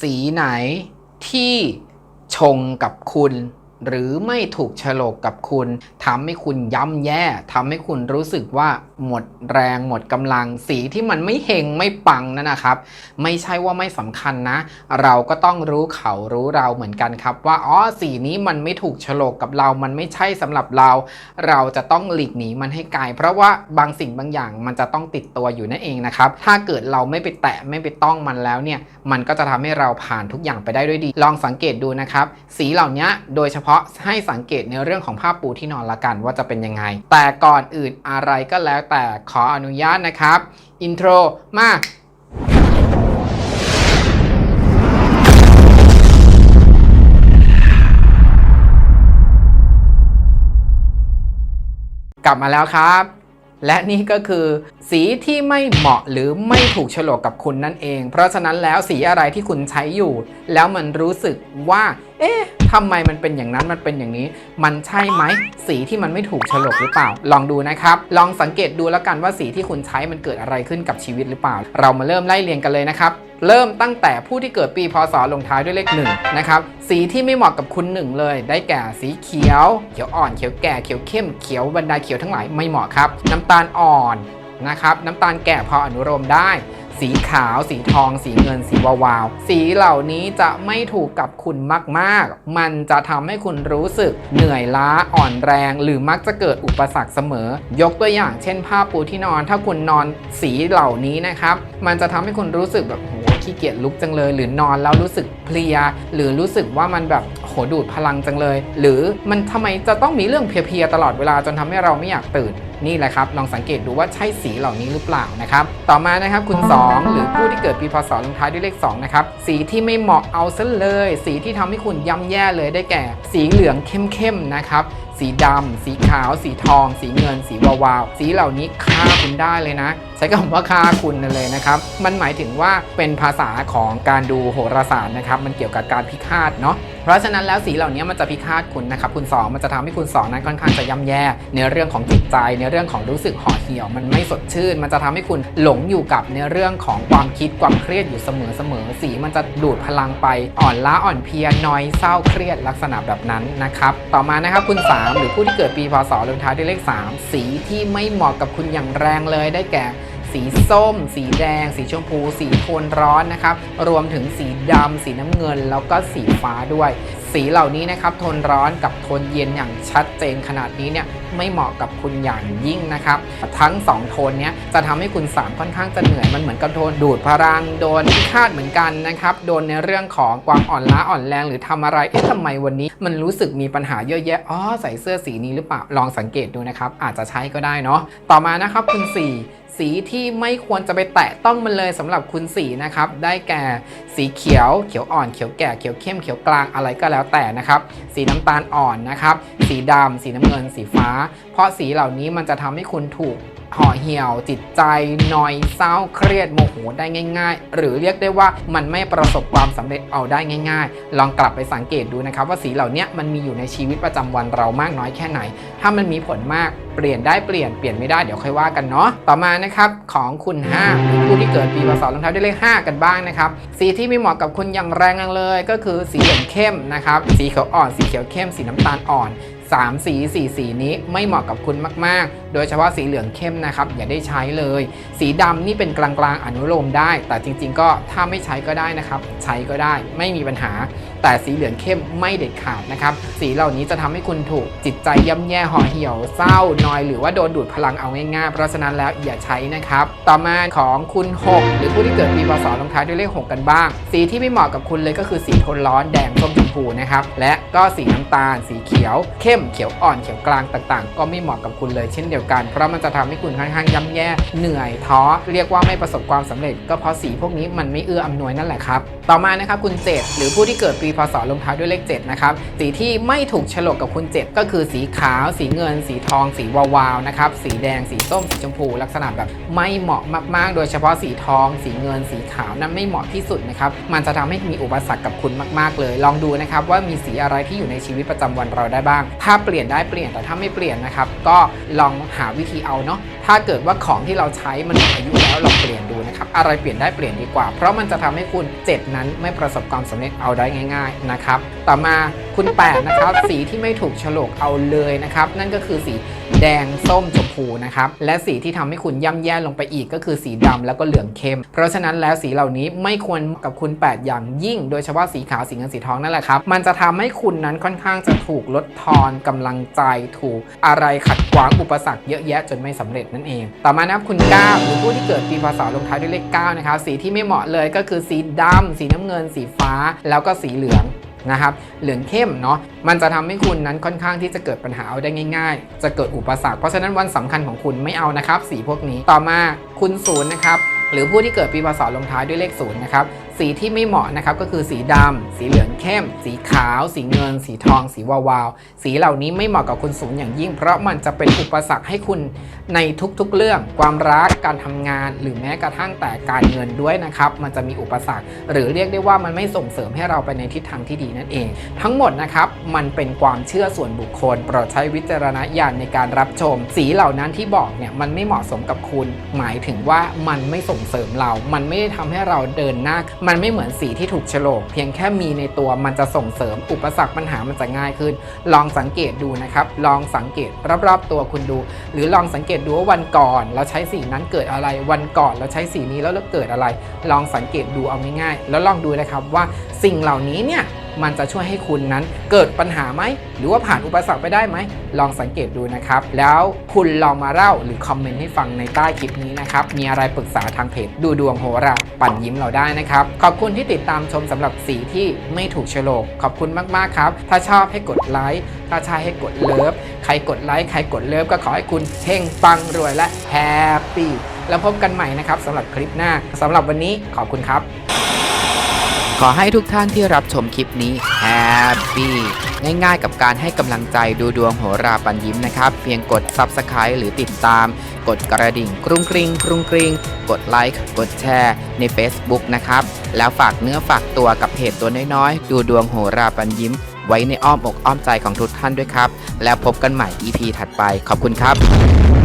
สีไหนที่ชงกับคุณ หรือไม่ถูกฉลกกับคุณทำให้คุณย่ำแย่ทำให้คุณรู้สึกว่าหมดแรงหมดกำลังสีที่มันไม่เฮงไม่ปังนั่นนะครับ ไม่ใช่ว่าไม่สำคัญนะ เราก็ต้องรู้เขารู้เราเหมือนกันครับว่าอ๋อสีนี้มันไม่ถูกฉลกกับเรา มันไม่ใช่สำหรับเรา เราจะต้องหลีกหนีมันให้ไกลเพราะว่าบางสิ่งบางอย่างมันจะต้องติดตัวอยู่นั่นเองนะครับ ถ้าเกิดเราไม่ไปแตะไม่ไปต้องมันแล้วเนี่ย มันก็จะทำให้เราผ่านทุกอย่างไปได้ด้วยดี ลองสังเกตดูนะครับ สีเหล่านี้โดยเฉพาะให้สังเกตในเรื่องของผ้าปูที่นอนละกันว่าจะเป็นยังไง แต่ก่อนอื่นอะไรก็แล้วแต่ขออนุญาตนะครับ อินโทรมา กลับมาแล้วครับและนี่ก็คือสีที่ไม่เหมาะหรือไม่ถูกฉลกกับคุณนั่นเอง เพราะฉะนั้นแล้วสีอะไรที่คุณใช้อยู่ แล้วมันรู้สึกว่า เอ๊ะ ทำไมมันเป็นอย่างนั้นมันเป็นอย่างนี้ มันใช่ไหมสีที่มันไม่ถูกฉลกหรือเปล่า ลองดูนะครับ ลองสังเกตดูแล้วกันว่าสีที่คุณใช้มันเกิดอะไรขึ้นกับชีวิตหรือเปล่า เรามาเริ่มไล่เรียงกันเลยนะครับเริ่มตั้งแต่ผู้ที่เกิดปีพศลงท้ายด้วยเลขหนึ่งนะครับสีที่ไม่เหมาะกับคุณหนึ่งเลย ได้แก่สีเขียว เขียวอ่อนเขียวแก่เขียวเข้มเขียวบรรดาเขียวทั้งหลายไม่เหมาะครับ น้ำตาลอ่อนนะครับน้ำตาลแก่พออนุโลมได้ สีขาว สีทอง สีเงิน สีวาวๆสีเหล่านี้จะไม่ถูกกับคุณมากๆ มันจะทำให้คุณรู้สึกเหนื่อยล้าอ่อนแรง หรือมักจะเกิดอุปสรรคเสมอ ยกตัวอย่างเช่นผ้าปูที่นอน ถ้าคุณนอนสีเหล่านี้นะครับ มันจะทำให้คุณรู้สึกแบบโหขี้เกียจลุกจังเลย หรือนอนแล้วรู้สึกเพลีย หรือรู้สึกว่ามันแบบ โหดูดพลังจังเลย หรือมันทำไมจะต้องมีเรื่องเพลียๆตลอดเวลาจนทำให้เราไม่อยากตื่นนี่แหละครับลองสังเกตดูว่าใช่สีเหล่านี้หรือเปล่านะครับต่อมานะครับคุณ 2 หรือผู้ที่เกิดปีพศลงท้ายด้วยเลข2นะครับสีที่ไม่เหมาะเอาซะเลย สีที่ทำให้คุณย่ำแย่เลยได้แก่ สีเหลืองเข้มๆนะครับสีดำ สีขาว สีทอง สีเงิน สีวาวๆสีเหล่านี้ฆ่าคุณได้เลยนะ ใช้คำว่าฆ่าคุณเลยนะครับ มันหมายถึงว่าเป็นภาษาของการดูโหราศาสตร์นะครับ มันเกี่ยวกับการพิฆาตเนาะ เพราะฉะนั้นแล้วสีเหล่านี้มันจะพิฆาตคุณนะครับคุณ2มันจะทำให้คุณ2นั้นค่อนข้างจะย่ำแย่ในเรื่องของจิตใจ ในเรื่องของรู้สึกห่อเหี่ยว มันไม่สดชื่น มันจะทำให้คุณหลงอยู่กับในเรื่องของความคิดความเครียดอยู่เสมอเสมอสีมันจะดูดพลังไปอ่อนล้าอ่อนเพลียน้อยเศร้าเครียดลักษณะแบบนั้นนะครับต่อมานะครับคุณ 3 หรือผู้ที่เกิดปีพศลงท้ายด้วยเลข 3 สีที่ไม่เหมาะกับคุณอย่างแรงเลยได้แก่ สีส้ม สีแดง สีชมพู สีโทนร้อนนะครับ รวมถึงสีดำ สีน้ำเงิน แล้วก็สีฟ้าด้วย สีเหล่านี้นะครับ โทนร้อนกับโทนเย็นอย่างชัดเจนขนาดนี้เนี่ยไม่เหมาะกับคุณอย่างยิ่งนะครับ ทั้ง 2 โทนเนี้ยจะทำให้คุณสามค่อนข้างจะเหนื่อยมันเหมือนกับโทนดูดพลังโดนพิฆาตเหมือนกันนะครับโดนในเรื่องของความอ่อนล้าอ่อนแรงหรือทำอะไรเอ๊ะทำไมวันนี้ มันรู้สึกมีปัญหาเยอะแยะอ๋อใส่เสื้อสีนี้หรือเปล่าลองสังเกตดูนะครับอาจจะใช้ก็ได้เนาะต่อมานะครับคุณ4 สีที่ไม่ควรจะไปแตะต้องมันเลยสำหรับคุณสีนะครับ ได้แก่สีเขียว เขียวอ่อน เขียวแก่ เขียวเข้ม เขียวกลาง อะไรก็แล้วแต่นะครับ สีน้ำตาลอ่อนนะครับ สีดำสีน้ำเงิน สีฟ้า เพราะสีเหล่านี้มันจะทำให้คุณถูก ห่อเหี่ยว จิตใจนอยเศร้าเครียดโมโหได้ง่าย ๆ หรือเรียกได้ว่ามันไม่ประสบความสำเร็จเอาได้ง่าย ๆ ลองกลับไปสังเกตดูนะครับว่าสีเหล่านี้มันมีอยู่ในชีวิตประจำวันเรามากน้อยแค่ไหน ถ้ามันมีผลมากเปลี่ยนได้เปลี่ยนเปลี่ยนไม่ได้เดี๋ยวค่อยว่ากันเนาะต่อมานะครับของคุณ5หรือผู้ที่เกิดปีพศลงท้ายด้วยเลข5กันบ้างนะครับสีที่ไม่เหมาะกับคุณอย่างแรงเลย ก็คือสีเหลืองเข้มนะครับสีเขียวอ่อนสีเขียวเข้ม สีน้ำตาลอ่อน 3 สี 4 สีนี้ไม่เหมาะกับคุณมาก ๆ โดยเฉพาะสีเหลืองเข้มนะครับ อย่าได้ใช้เลย สีดำนี่เป็นกลางๆอนุโลมได้ แต่จริง ๆ ก็ถ้าไม่ใช้ก็ได้นะครับ ใช้ก็ได้ไม่มีปัญหา แต่สีเหลืองเข้มไม่เด็ดขาดนะครับสีเหล่านี้จะทำให้คุณถูกจิตใจย่ำแย่ห่อเหี่ยวเศร้านอย หรือว่าโดนดูดพลังเอาง่ายๆเพราะฉะนั้นแล้วอย่าใช้นะครับ ต่อมาของคุณ 6 หรือผู้ที่เกิดปีพศลงท้ายด้วยเลข 6 กันบ้าง สีที่ไม่เหมาะกับคุณเลยก็คือสีโทนร้อนแดงส้มชมพูนะครับและก็สีน้ำตาล สีเขียว เข้มเขียวอ่อนเขียวกลางต่างๆ ก็ไม่เหมาะกับคุณเลยเช่นเดียวกัน เพราะมันจะทำให้คุณค่อนข้างย่ำแย่เหนื่อยท้อเรียกว่าไม่ประสบความสำเร็จ ก็เพราะสีพวกนี้มันไม่เอื้ออำนวยนั่นแหละครับต่อมานะครับคุณ7หรือผู้ที่เกิดปีพศลงท้ายด้วยเลข7นะครับสีที่ไม่ถูกฉลกกับคุณ7ก็คือสีขาว สีเงิน สีทอง สีวาวๆนะครับสีแดงสีส้มสีชมพู ลักษณะแบบไม่เหมาะมากๆ โดยเฉพาะสีทอง สีเงิน สีขาวนั้นไม่เหมาะที่สุดนะครับมันจะทำให้มีอุปสรรคกับคุณมาก ๆ เลย ลองดูนะครับว่ามีสีอะไรที่อยู่ในชีวิตประจำวันเราได้บ้าง ถ้าเปลี่ยนได้เปลี่ยนแต่ถ้าไม่เปลี่ยนนะครับก็ลองหาวิธีเอาเนาะถ้าเกิดว่าของที่เราใช้มันหมดอายุแล้วลองเปลี่ยนดูนะครับอะไรเปลี่ยนได้เปลี่ยนดีกว่า เพราะมันจะทำให้คุณ 7 นั้นไม่ประสบความสำเร็จเอาได้ง่ายๆนะครับ ต่อมาคุณ8นะครับสีที่ไม่ถูกฉลกเอาเลยนะครับ นั่นก็คือสีแดงส้มชมพูนะครับ และสีที่ทำให้คุณย่ำแย่ลงไปอีกก็คือสีดำแล้วก็เหลืองเข้ม เพราะฉะนั้นแล้วสีเหล่านี้ไม่ควรกับคุณ 8 อย่างยิ่ง โดยเฉพาะสีขาวสีเงินสีทองนั่นแหละครับ มันจะทำให้คุณนั้นค่อนข้างจะถูกลดทอนกำลังใจถูกอะไรขัดขวางอุปสรรคเยอะแยะจนไม่สำเร็จนั่นเอง ต่อมานะครับคุณ 9 หรือผู้ที่เกิดปีพศลงท้ายด้วยเลข9นะครับสีที่ไม่เหมาะเลยก็คือสีดำสีน้ำเงิน สีฟ้า แล้วก็สีเหลืองนะครับเหลืองเข้มเนาะมันจะทำให้คุณนั้นค่อนข้างที่จะเกิดปัญหาเอาได้ง่าย ๆ จะเกิดอุปสรรคเพราะฉะนั้นวันสำคัญของคุณไม่เอานะครับสีพวกนี้ต่อมาคุณศูนย์นะครับหรือผู้ที่เกิดปีพศลงท้ายด้วยเลขศูนย์นะครับ สีที่ไม่เหมาะนะครับก็คือสีดำสีเหลืองเข้ม สีขาว สีเงิน สีทอง สีวาวๆสีเหล่านี้ไม่เหมาะกับคุณศูนย์อย่างยิ่ง เพราะมันจะเป็นอุปสรรคให้คุณในทุกๆเรื่อง ความรักการทำงาน หรือแม้กระทั่งแต่การเงินด้วยนะครับมันจะมีอุปสรรค หรือเรียกได้ว่ามันไม่ส่งเสริมให้เราไปในทิศทางที่ดีนั่นเอง ทั้งหมดนะครับมันเป็นความเชื่อส่วนบุคคลโปรดใช้วิจารณญาณในการรับชม สีเหล่านั้นที่บอกเนี่ยมันไม่เหมาะสมกับคุณ หมายถึงว่ามันไม่ส่งเสริมเรา มันไม่ได้ทำให้เราเดินหน้ามันไม่เหมือนสีที่ถูกฉลก เพียงแค่มีในตัวมันจะส่งเสริมอุปสรรคปัญหามันจะง่ายขึ้น ลองสังเกตดูนะครับ ลองสังเกตรอบๆตัวคุณดู หรือลองสังเกตดูว่าวันก่อน เราใช้สีนั้นเกิดอะไร วันก่อนเราใช้สีนี้แล้วเราเกิดอะไร ลองสังเกตดูเอาง่ายๆแล้วลองดูนะครับว่าสิ่งเหล่านี้เนี่ย มันจะช่วยให้คุณนั้นเกิดปัญหาไหม หรือว่าผ่านอุปสรรคไปได้ไหม ลองสังเกตดูนะครับ แล้วคุณลองมาเล่าหรือคอมเมนต์ให้ฟังในใต้คลิปนี้นะครับ มีอะไรปรึกษาทางเพจดูดวงโหรา ปั่นยิ้มเราได้นะครับ ขอบคุณที่ติดตามชมสำหรับสีที่ไม่ถูกโฉลก ขอบคุณมากๆครับ ถ้าชอบให้กดไลค์ ถ้าใช่ให้กดเลิฟ ใครกดไลค์ ใครกดเลิฟก็ขอให้คุณเฮงปังรวยและแฮปปี้ แล้วพบกันใหม่นะครับสำหรับคลิปหน้าสำหรับวันนี้ขอบคุณครับ ขอให้ทุกท่านที่รับชมคลิปนี้แฮปปี้ง่ายๆกับการให้กำลังใจดูดวงโหราปันยิ้มนะครับ เพียงกด Subscribe หรือติดตาม กดกระดิ่งกรุงกริงกรุงกริงกดไลค์กดแชร์ใน Facebook นะครับ แล้วฝากเนื้อฝากตัวกับเพจตัวน้อยๆ ดูดวงโหราปันยิ้ม ไว้ในอ้อมอกอ้อมใจของทุกท่านด้วยครับ แล้วพบกันใหม่ EP ถัดไปขอบคุณครับ